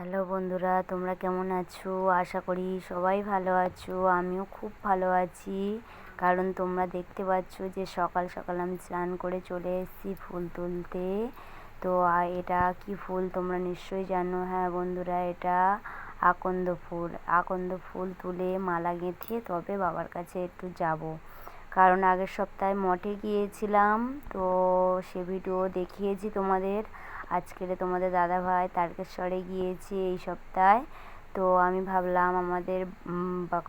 Hello বন্ধুরা, তোমরা কেমন আছো? আশা করি সবাই ভালো আছো, আমিও খুব ভালো আছি। কারণ তোমরা দেখতে পাচ্ছ যে সকাল সকাল আমি স্নান করে চলে এসেছি ফুল তুলতে। তো এটা কি ফুল তোমরা নিশ্চয়ই জানো? হ্যাঁ বন্ধুরা, এটা আকন্দ ফুল। আকন্দ ফুল তুলে মালা গেঁথে তবে বাবার কাছে একটু যাব। কারণ আগের সপ্তাহে মঠে গিয়েছিলাম, তো সে ভিডিও দেখিয়েছি তোমাদের। আজকের তোমাদের দাদাভাই তারকেশ্বরে গিয়েছি এই সপ্তাহে। তো আমি ভাবলাম আমাদের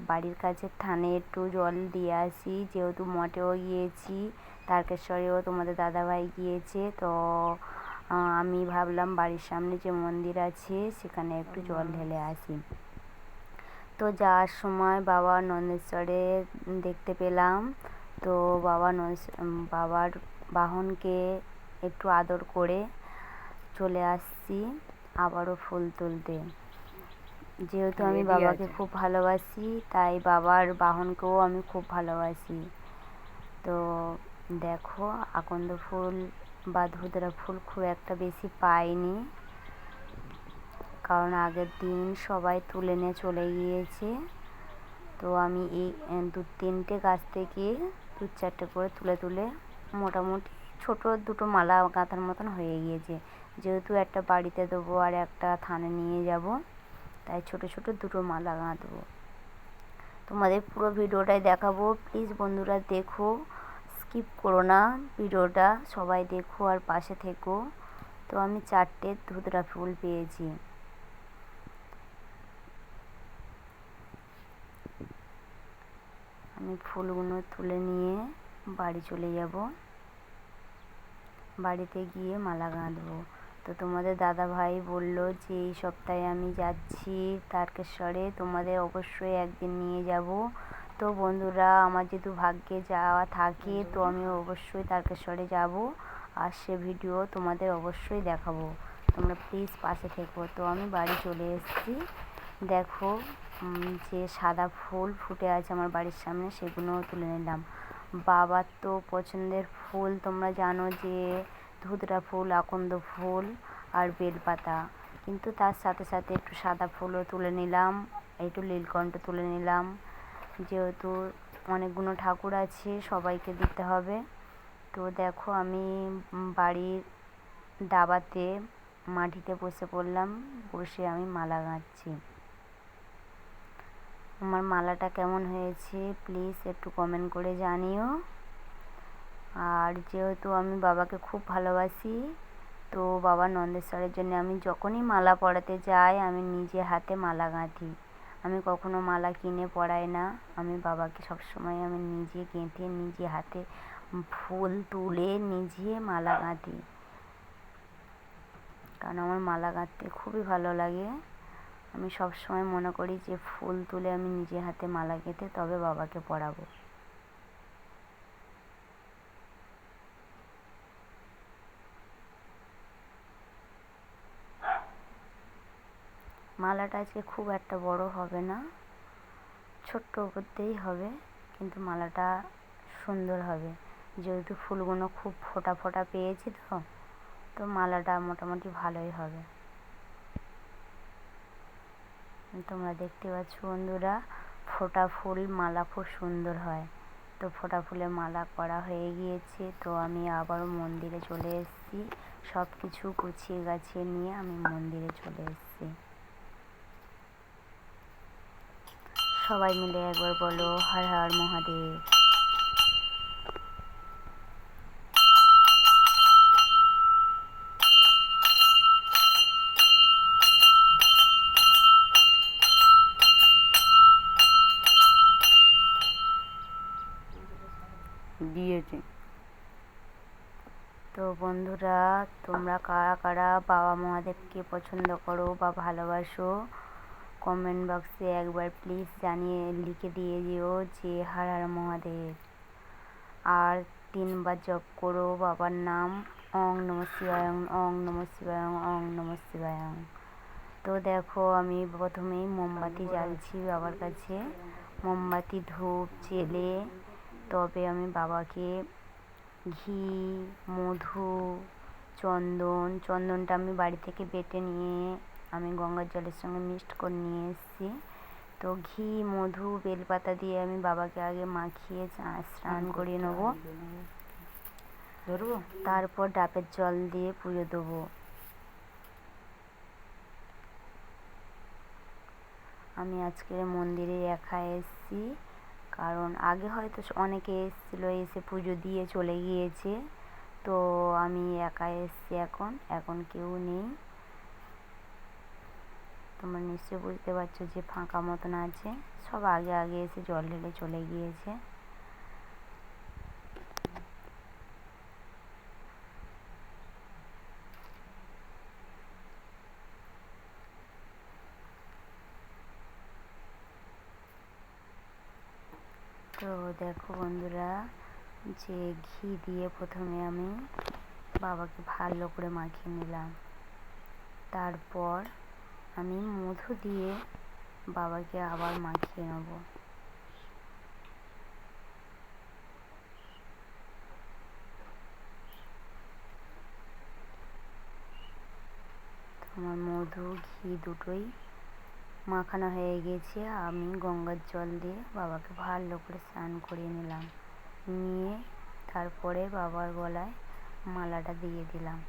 বাড়ির কাছে থানে একটু জল দিয়ে আসি। যেহেতু মঠেও গিয়েছি তারকেশ্বরেও তোমাদের দাদাভাই গিয়েছে তো আমি ভাবলাম বাড়ির সামনে যে মন্দির আছে সেখানে একটু জল ঢেলে আসি। তো যাওয়ার সময় বাবা নন্দেশ্বরে দেখতে পেলাম। তো বাবা বাবার বাহনকে একটু আদর করে চলে আসছি আবারও ফুল তুলতে। যেহেতু আমি বাবাকে খুব ভালোবাসি তাই বাবার বাহনকেও আমি খুব ভালোবাসি। তো দেখো আকন্দ ফুল বা ধুদরা ফুল খুব একটা বেশি পাইনি। কারণ আগের দিন সবাই তুলে নিয়ে চলে গিয়েছে। তো আমি এই দু তিনটে গাছ থেকে দু চারটে করে তুলে তুলে মোটামুটি ছোট দুটো মালা গাঁথার মতন হয়ে গিয়েছে। যেহেতু একটা বাড়িতে দেবো আর একটা থানে নিয়ে যাব, তাই ছোট ছোট দুটো মালা গাঁথবো তোমাদের পুরো ভিডিওটাই দেখাবো। প্লিজ বন্ধুরা দেখো স্কিপ করো না ভিডিওটা। সবাই দেখো আর পাশে থেকো। তো আমি চারটে ধুতরা ফুল পেয়েছি। আমি ফুলগুলো তুলে নিয়ে বাড়ি চলে যাব। বাড়িতে গিয়ে মালা গাঁথবো তো তোমাদের দাদা ভাই বলল যে, এই সপ্তাহে আমি যাচ্ছি তারকেশ্বরে, তোমাদের অবশ্যই একদিন নিয়ে যাব। তো বন্ধুরা, আমার যেহেতু ভাগ্যে যাওয়া থাকে, তো আমি অবশ্যই তারকেশ্বরে যাব আর সে ভিডিও তোমাদের অবশ্যই দেখাবো। তোমরা প্লিজ পাশে থেকো। তো আমি বাড়ি চলে এসেছি। দেখো যে সাদা ফুল ফুটে আছে আমার বাড়ির সামনে, সেগুলোও তুলে নিলাম। বাবার তো পছন্দের ফুল, তোমরা জানো যে ধুতরা ফুল, আকন্দ ফুল আর বেলপাতা। কিন্তু তার সাথে সাথে একটু সাদা ফুলও তুলে নিলাম, একটু নীলকণ্ঠ তুলে নিলাম। যেহেতু অনেকগুলো ঠাকুর আছে, সবাইকে দিতে হবে। তো দেখো আমি বাড়ির দাবাতে মাটিতে বসে পড়লাম, বসে আমি মালা গাঁথছি আমার মালাটা কেমন হয়েছে প্লিজ একটু কমেন্ট করে জানিও। আর যেহেতু আমি বাবাকে খুব ভালোবাসি, তো বাবা নন্দেশ্বরের জন্য আমি যখনই মালা পরাতে যাই, আমি নিজে হাতে মালা গাঁথি। আমি কখনো মালা কিনে পরাই না। আমি বাবাকে সবসময় আমি নিজে গেঁথে, নিজে হাতে ফুল তুলে নিজে মালা গাঁথি। কারণ আমার মালা গাঁথতে খুবই ভালো লাগে। আমি সবসময় মনে করি যে ফুল তুলে আমি নিজে হাতে মালা গেঁথে তবে বাবাকে পরাবো। মালাটা আজকে খুব একটা বড় হবে না, ছোট্ট করতেই হবে, কিন্তু মালাটা সুন্দর হবে। যেহেতু ফুলগুলো খুব ফোটা ফোটা পেয়েছি তো তো মালাটা মোটামুটি ভালোই হবে। তোমরা দেখতে পাচ্ছ বন্ধুরা, ফোটা ফুল, মালা খুব সুন্দর হয়। তো ফোটা ফুলে মালা করা হয়ে গিয়েছে। তো আমি আবারও মন্দিরে চলে এসেছি। সব কিছু গুছিয়ে গাছিয়ে নিয়ে আমি মন্দিরে চলে এসেছি। সবাই মিলে একবার বলো, হর হর মহাদেব। তো বন্ধুরা, তোমরা কারা কারা বাবা মহাদেবকে পছন্দ করো বা ভালোবাসো কমেন্ট বক্সে একবার প্লিজ জানিয়ে লিখে দিয়ে দিও যে হার হার মহাদেব। আর তিনবার জপ করো, বাবার নাম অং নম শিবায়ং অং নম শিবায়ং অং নম শিবায়ং। তো দেখো, আমি প্রথমেই মোমবাতি জ্বালছি বাবার কাছে। মোমবাতি ধূপ, জেলে, তবে আমি বাবাকে ঘি মধু চন্দন চন্দনটা আমি বাড়ি থেকে বেটে নিয়ে আমি গঙ্গার জলের সঙ্গে মিক্সড করে নিয়ে এসেছি। তো ঘি মধু বেলপাতা দিয়ে আমি বাবাকে আগে মাখিয়ে স্নান করিয়ে নেব। ধরবো? তারপর ডাবের জল দিয়ে পুজো দেবো। আমি আজকে মন্দিরে একা এসেছি। কারণ আগে হয়তো অনেকে এসেছিল, এসে পুজো দিয়ে চলে গিয়েছে। তো আমি একা এসেছি এখন এখন কেউ নেই। তোমরা নিশ্চয়ই বুঝতে পারছ যে ফাঁকা মতন আছে। সব আগে আগে এসে জল ঢেলে চলে গিয়েছে। তো দেখো বন্ধুরা, যে ঘি দিয়ে প্রথমে আমি বাবাকে ভালো করে মাখিয়ে নিলাম। তারপর আমি মধু দিয়ে বাবাকে আবার মাখিয়ে নেব। আমার মধু, ঘি দুটোই মাখানো হয়ে গেছে। আমি গঙ্গার জল দিয়ে বাবাকে ভালো করে স্নান করিয়ে নিলাম। নিয়ে তারপরে বাবার গলায় মালাটা দিয়ে দিলাম।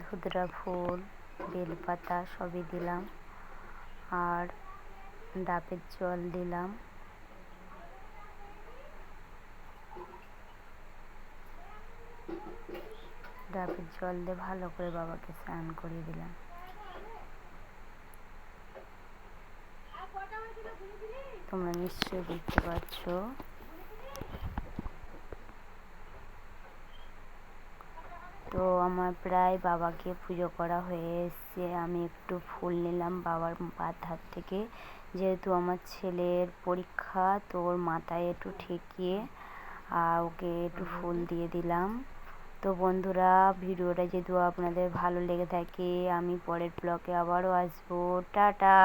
ধুতরা ফুল, বেলপাতা সবই দিলাম। আর ডাবের জল দিলাম। ডাবের জল দিয়ে ভালো করে বাবাকে স্নান করিয়ে দিলাম। তোমরা নিশ্চয়ই দেখতে পাচ্ছ। তো আমার প্রায় বাবাকে পুজো করা হয়ে এসছে। আমি একটু ফুল নিলাম বাবার পাত হাত থেকে। যেহেতু আমার ছেলের পরীক্ষা, তো ওর মাথায় একটু ঠেকিয়ে আর ওকে একটু ফুল দিয়ে দিলাম। তো বন্ধুরা ভিডিওটা যেহেতু আপনাদের ভালো লেগে থাকে আমি পরের ব্লগে আবারও আসব। টাটা!